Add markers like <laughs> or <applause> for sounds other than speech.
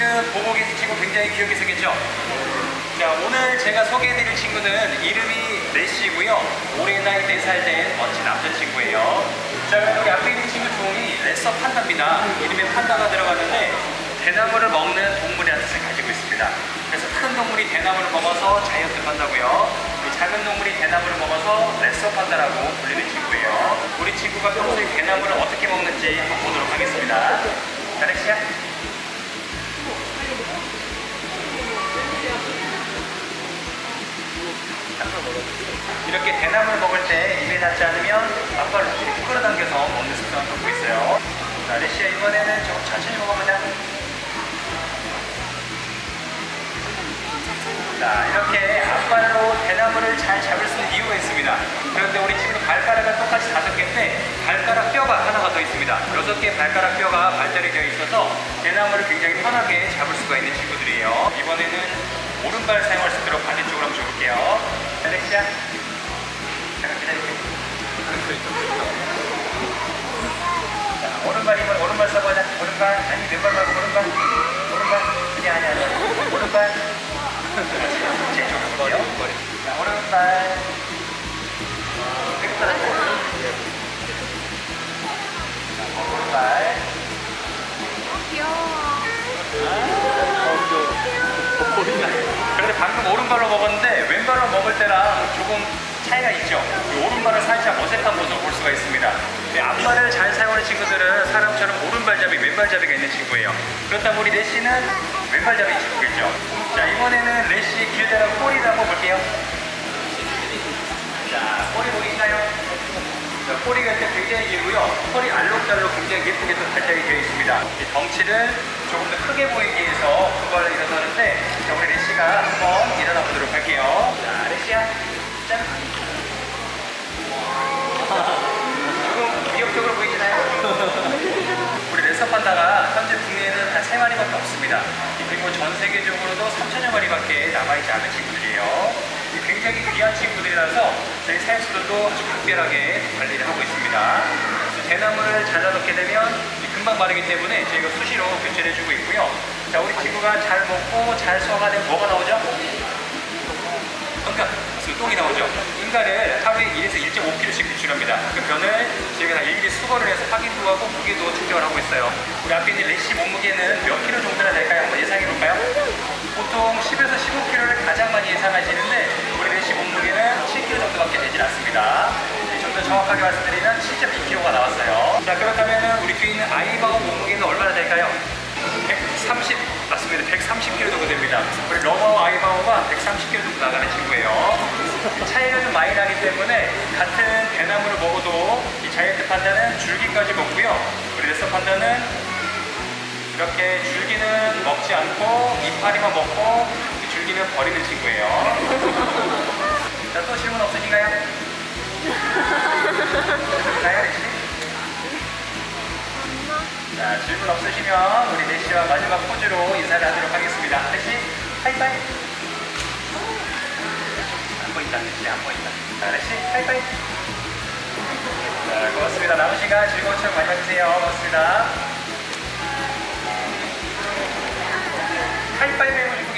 지금 보고 계신 친구 굉장히 귀엽게 생겼죠? 자, 오늘 제가 소개해드릴 친구는 이름이 레시고요. 올해 나이 4살 된 멋진 남자친구예요. 자, 그럼 여기 앞에 있는 친구 종이 레서 판다입니다. 이름에 판다가 들어갔는데 대나무를 먹는 동물이라는 뜻을 가지고 있습니다. 그래서 큰 동물이 대나무를 먹어서 자이언트 판다고요. 이 작은 동물이 대나무를 먹어서 레서 판다라고 불리는 친구예요. 우리 친구가 평소에 대나무를 어떻게 먹는지 한번 보도록 하겠습니다. 자, 렉시야. 이렇게 대나무를 먹을 때 입에 닿지 않으면 앞발로 이렇게 끌어당겨서 먹는 습관을 갖고 있어요. 자, 레시야 이번에는 조금 천천히 먹어보자. 자, 이렇게 앞발로 대나무를 잘 잡을 수 있는 이유가 있습니다. 그런데 우리 친구 발가락은 똑같이 다섯 개인데 발가락 있습니다. 여섯 개 발가락 뼈가 발달이 되어 있어서 대나무를 굉장히 편하게 잡을 수가 있는 친구들이에요. 이번에는 오른발 사용할 수 있도록 반대쪽으로 한번 줘볼게요. 자, 레시야. 잠깐 기다릴게. 자, 오른발 이번 오른발 써보자. 오른발 아니 왼발 말고 오른발. 오른발 아니 아니 아니. 오른발. <laughs> 제 쪽으로 볼게요. 자, 오른발. 방금 오른발로 먹었는데 왼발로 먹을 때랑 조금 차이가 있죠. 이 오른발은 살짝 어색한 모습을 볼 수가 있습니다. 근데 앞발을 잘 사용하는 친구들은 사람처럼 오른발잡이, 왼발잡이가 있는 친구예요. 그렇다면 우리 레시는 왼발잡이 친구겠죠. 자, 이번에는 레시 길다란 꼬리를 한번 볼게요. 자, 꼬리 보이시나요? 자, 꼬리가 일단 굉장히 길고요. 털이 알록달록 굉장히 예쁘게 또 발달이 되어 있습니다. 이 덩치를 조금 더 크게 보이기 위해서 두 발로 일어서는데 자, 우리 레시가 한번 일어나 보도록 할게요. 자, 레시야. 짠. 조금 위협적으로 보이시나요? 우리 레서 판다가 현재 국내에는 한 3마리밖에 없습니다. 그리고 전 세계적으로도 3천여 마리밖에 남아있지 않은 친구들이에요. 이 굉장히 귀한 친구들이라서 저희 사육수들도 아주 각별하게 관리를 하고 있습니다. 대나무를 잘라놓게 되면 금방 마르기 때문에 저희가 수시로 교체를 해주고 있고요. 자, 우리 친구가 잘 먹고 잘 되면 뭐가 나오죠? 그러니까 그 똥이 나오죠. 인간을 하루에 1에서 1.5kg씩 배출합니다. 그 변을 저희가 다 일일이 수거를 해서 확인도 하고 무게도 측정을 하고 있어요. 우리 앞에 있는 레시 몸무게는 몇 킬로 정도나 될까요? 한번 예상해 볼까요? 보통 10에서 15kg를 가장 많이 예상하시는데 우리 레시 몸무게는 7kg 정도밖에 되질 않습니다. 좀 더 정확하게 말씀드리면 7.2kg가 나왔어요. 자 그렇다면 우리 뒤에 있는 아이바오 될까요? 130 맞습니다. 130kg 정도 됩니다. 우리 러버 아이바오가 130kg 정도 나가는 친구예요. 차이가 좀 많이 나기 때문에 같은 대나무를 먹어도 이 자이언트 판다는 줄기까지 먹고요. 우리 레서 판다는 이렇게 줄기는 먹지 않고 이파리만 먹고 이 줄기는 버리는 친구예요. 자, 또 질문 없으신가요? <laughs> 나요, 자, 질문 없으시면 우리 레시와 마지막 포즈로 인사를 하도록 하겠습니다. 레시, 하이파이. 안 보인다, 레시, 안 보인다. 자, 레시, 하이파이. 자, 고맙습니다. 남은 시간 즐거운 시간 많이 가지세요. 고맙습니다. 싶은 계신가요?